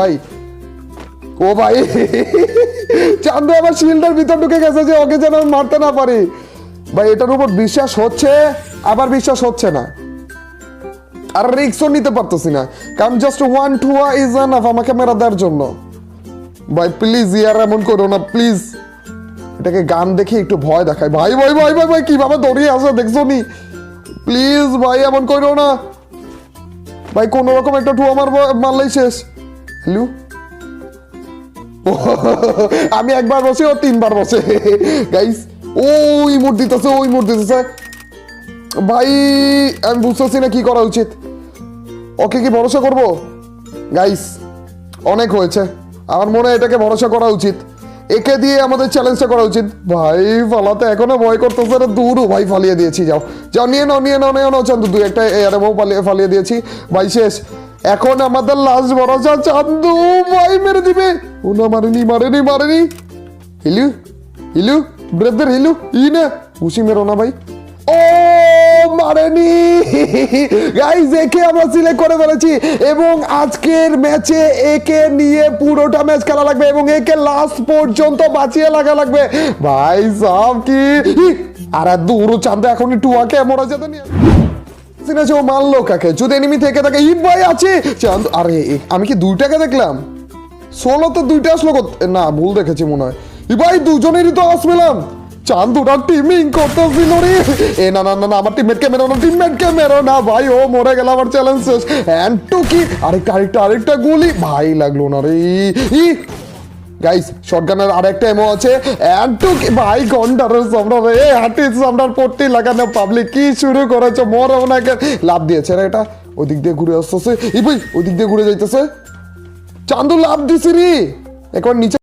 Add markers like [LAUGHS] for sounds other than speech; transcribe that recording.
ভাই। ও ভাই। চান্দু আমার শিল্ডের ভিতর ঢুকে গেছে যে ওকে যেন মারতে না পারি। ভাই, এটার উপর বিশ্বাস হচ্ছে? আবার বিশ্বাস হচ্ছে না। আর রিক্সও নিতে পারতেছি না। কারণ জাস্ট ওয়ান টু ইজ আমাকে মেরা দেওয়ার জন্য। ভাই প্লিজ ইয়ার এমন করো না প্লিজ এটাকে গান দেখে একটু ভয় দেখায়। ভাই ভাই ভাই ভাই ভাই, কীভাবে দৌড়িয়ে আসে দেখছ নি? প্লিজ ভাই, এমন করো না। ভাই, কোন রকম একটা টুয়া মারবো মারলেই শেষ। হ্যালো [LAUGHS] আমি একবার বসে ও তিনবার বসে। গাইস ওই মুড দিতেছে, ওই মুড দিতেছে। ভাই, আমি বুঝতেছি না কি করা উচিত। ওকে কি ভরসা করব? গাইস অনেক হয়েছে। আমার মনে হয় এটাকে ভরসা করা উচিত। একে দিয়ে আমাদের চ্যালেঞ্জটা করা উচিত। ভাই, ফালাতে এখনও ভয় করতেছে রে দূরও ভাই, ফালিয়ে দিয়েছি, যাও। যাও, নিয়ে নাও নিয়ে নাও নিয়ে নাও, চান্দু, দুই একটা এরমও ফালিয়ে ফালিয়ে দিয়েছি। ভাই, শেষ। এখন আমাদের লাস্ট ভরসা চান্দু, ভাই মেরে দিবে। ও না মারেনি মারেনি মারেনি। হিলু হিলু, ব্রাদার হিলু, ই না, উসি মেরো না ভাই। ও, মারেনি। গাইজ একে আমরা সিলেক্ট করে ফেলেছি এবং আজকের ম্যাচে একে নিয়ে পুরোটা ম্যাচ খেলা লাগবে এবং একে লাস্ট পর্যন্ত বাঁচিয়ে লাগা লাগবে। ভাই সাহ কি? আর দূর, চান্দা এখন টুয়াকে মরা যেতে নিয়ে সিনেছে ও কাকে? যদি এনিমি থেকে থাকে ভাই আছে। আরে আমি কি দেখলাম? ষোলো তো দুইটা আসলো না, ভুল দেখেছি মনে হয়। ই ভাই, দুজনেরই তো চাঁদ টিমিং করতেছিল রে। এ, না না না আমার টিমমেটকে মেরো না টিমমেটকে মেরো না, ভাই, ও মরে গেল আমার চ্যালেঞ্জ শেষ। হ্যান্ড টু কি আরেকটা আরেকটা আরেকটা গুলি। ভাই, লাগল না রে। ই গাইস শটগানের আরেকটা এমো আছে। এন্ড টু ভাই গন্ডার সম্রাট রে হাতি সামনার পট্টি লাগানো পাবলিক কি শুরু করেছে? মরে ওনাকে লাভ দিয়েছে রে এটা? ওদিক দিয়ে ঘুরে আসতেছে। ই ভাই, ওদিক দিয়ে ঘুরে যাইতেছে। চান্দু, লাভ দিছি রে। এখন নিচে